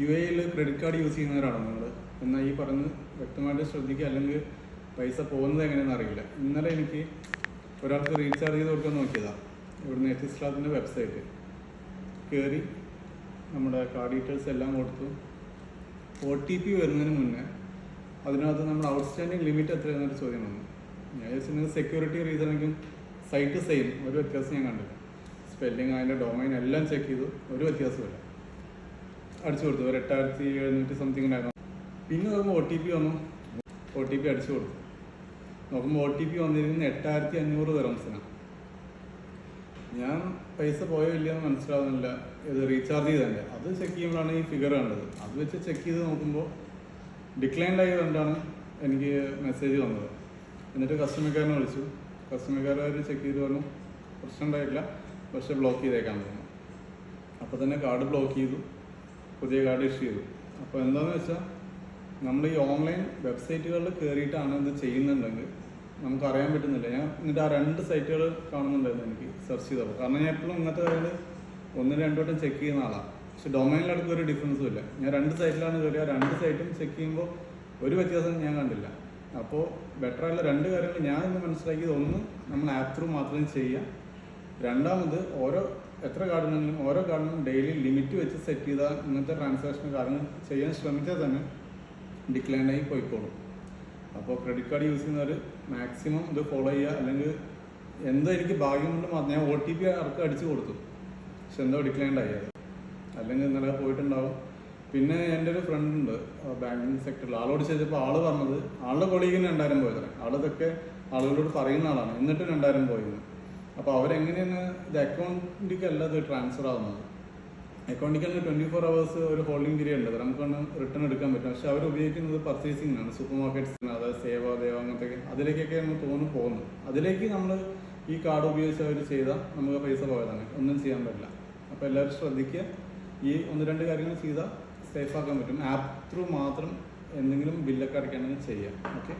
U എയിൽ credit card use ചെയ്യുന്നവരാണോ നിങ്ങൾ എന്നാൽ ഈ പറഞ്ഞ് വ്യക്തമായിട്ട് ശ്രദ്ധിക്കുക അല്ലെങ്കിൽ പൈസ പോകുന്നത് എങ്ങനെയെന്ന് അറിയില്ല. ഇന്നലെ എനിക്ക് ഒരാൾക്ക് റീചാർജ് ചെയ്ത് കൊടുക്കാൻ നോക്കിയതാണ് ഇവിടുന്ന് എത്തിസ്ലാത്തിന്റെ വെബ്സൈറ്റ് കയറി നമ്മുടെ കാർഡ് ഡീറ്റെയിൽസ് എല്ലാം കൊടുത്തു. ഒ ടി പി വരുന്നതിന് മുന്നേ അതിനകത്ത് നമ്മൾ ഔട്ട്സ്റ്റാൻഡിങ് ലിമിറ്റ് എത്രയാണെന്നൊരു ചോദ്യം വന്നു. ഞാൻ വിചാരിച്ചത് സെക്യൂരിറ്റി റീസണെങ്കിലും സൈറ്റ് സെയിം ഒരു വ്യത്യാസം ഞാൻ കണ്ടില്ല. സ്പെല്ലിങ് അതിന്റെ ഡൊമൈൻ എല്ലാം ചെക്ക് ചെയ്തു. ഒരു വ്യത്യാസമില്ല അടിച്ചു കൊടുത്തു. ഒരു എട്ടായിരത്തി എഴുന്നൂറ്റി സംതിങ് ഉണ്ടായിരുന്നു പിന്നെ നോക്കുമ്പോൾ ഒ ടി പി വന്നു. ഒ ടി പി അടിച്ചു കൊടുത്തു. നോക്കുമ്പോൾ ഒ ടി പി വന്നിരിക്കുന്നത് എട്ടായിരത്തി അഞ്ഞൂറ് തെറംസിനാണ് ഞാൻ പൈസ പോയോ ഇല്ലയെന്ന് മനസ്സിലാവുന്നില്ല. ഇത് റീചാർജ് ചെയ്തതല്ല അത് ചെക്ക് ചെയ്യുമ്പോഴാണ് ഈ ഫിഗർ കണ്ടത്. അത് വെച്ച് ചെക്ക് ചെയ്ത് നോക്കുമ്പോൾ ഡിക്ലൈൻഡ് ആയതുകൊണ്ടാണ് എനിക്ക് മെസ്സേജ് വന്നത്. എന്നിട്ട് കസ്റ്റമർ കെയറിനെ വിളിച്ചു. കസ്റ്റമർ കെയർ ചെക്ക് ചെയ്ത് പറഞ്ഞു പ്രശ്നം ഉണ്ടായിട്ടില്ല. പക്ഷെ ബ്ലോക്ക് ചെയ്തേക്കാൻ തോന്നുന്നു അപ്പോൾ തന്നെ കാർഡ് ബ്ലോക്ക് ചെയ്തു. പുതിയ കാർഡ് ഇഷ്യൂ ചെയ്തു. അപ്പോൾ എന്താണെന്ന് വെച്ചാൽ നമ്മൾ ഈ ഓൺലൈൻ വെബ്സൈറ്റുകളിൽ കയറിയിട്ടാണ് ഇത് ചെയ്യുന്നുണ്ടെങ്കിൽ നമുക്ക് അറിയാൻ പറ്റുന്നില്ല. ഞാൻ എന്നിട്ട് ആ രണ്ട് സൈറ്റുകൾ കാണുന്നുണ്ടായിരുന്നു എനിക്ക് സെർച്ച് ചെയ്തപ്പോൾ. കാരണം ഞാൻ എപ്പോഴും ഇന്നത്തെ കാര്യങ്ങൾ ഒന്ന് രണ്ടു വട്ടം ചെക്ക് ചെയ്യുന്ന ആളാണ് പക്ഷെ ഡൊമൈനിലടക്കം ഒരു ഡിഫറൻസും ഇല്ല. ഞാൻ രണ്ട് സൈറ്റിലാണ് കയറി ആ രണ്ട് സൈറ്റും ചെക്ക് ചെയ്യുമ്പോൾ ഒരു വ്യത്യാസം ഞാൻ കണ്ടില്ല. അപ്പോൾ ബെറ്റർ ആയിട്ടുള്ള രണ്ട് കാര്യങ്ങൾ ഞാൻ ഇന്ന് മനസ്സിലാക്കിയത് ഒന്ന് നമ്മൾ ആപ്പ് ത്രൂ മാത്രം ചെയ്യാം രണ്ടാമത് ഓരോ എത്ര കാർഡിനും ഓരോ കാർഡിനും ഡെയിലി ലിമിറ്റ് വെച്ച് സെറ്റ് ചെയ്താൽ ഇങ്ങനത്തെ ട്രാൻസാക്ഷൻ കാരണം ചെയ്യാൻ ശ്രമിച്ചാൽ തന്നെ ഡിക്ലൈൻ ആയി പോയിക്കോളും. അപ്പോൾ ക്രെഡിറ്റ് കാർഡ് യൂസ് ചെയ്യുന്നവർ മാക്സിമം ഇത് ഫോളോ ചെയ്യുക. അല്ലെങ്കിൽ എന്തോ എനിക്ക് ഭാഗ്യം കൊണ്ട് മാത്രം ഞാൻ ഒ ടി പി അവർക്ക് അടിച്ചു കൊടുത്തു. പക്ഷെ എന്തോ ഡിക്ലൈൻഡ് ആയി അത്. അല്ലെങ്കിൽ ഇന്നലെ പോയിട്ടുണ്ടാവും. പിന്നെ എന്റെ ഒരു ഫ്രണ്ട് ഉണ്ട് ബാങ്കിങ് സെക്ടറിൽ ആളോട് ചെയ്തപ്പോൾ ആൾ പറഞ്ഞത് ആളുടെ കൊളീഗിന് രണ്ടായിരം പോയതാണ് ആളിതൊക്കെ ആളുകളോട് പറയുന്ന ആളാണ്. എന്നിട്ട് രണ്ടായിരം പോയിരുന്നു അപ്പോൾ അവരെങ്ങനെയാണ് ഇത് അക്കൗണ്ടിലേക്ക് അല്ല ഇത് ട്രാൻസ്ഫർ ആവുന്നത്? അക്കൗണ്ടിലേക്ക് ട്വന്റി ഫോർ അവേഴ്സ് ഒരു ഹോൾഡിംഗ് പീരിയഡ് ഉണ്ട്. നമുക്ക് റിട്ടേൺ എടുക്കാൻ പറ്റും. പക്ഷെ അവർ ഉപയോഗിക്കുന്നത് പർച്ചേസിങ്ങിനാണ് സൂപ്പർ മാർക്കറ്റ്സിന് അതായത് സേവ ദേവ അങ്ങനത്തെ അതിലേക്കൊക്കെ നമ്മൾ തോന്നുന്നു പോകുന്നു. അതിലേക്ക് നമ്മൾ ഈ കാർഡ് ഉപയോഗിച്ച് അവർ ചെയ്താൽ നമുക്ക് പൈസ പോയതാണ്. ഒന്നും ചെയ്യാൻ പറ്റില്ല. അപ്പോൾ എല്ലാവരും ശ്രദ്ധിക്കുക. ഈ ഒന്ന് രണ്ട് കാര്യങ്ങൾ ചെയ്താൽ സേഫ് ആക്കാൻ പറ്റും. ആപ്പ് ത്രൂ മാത്രം എന്തെങ്കിലും ബില്ലൊക്കെ അടയ്ക്കാണെങ്കിൽ ചെയ്യാം. ഓക്കെ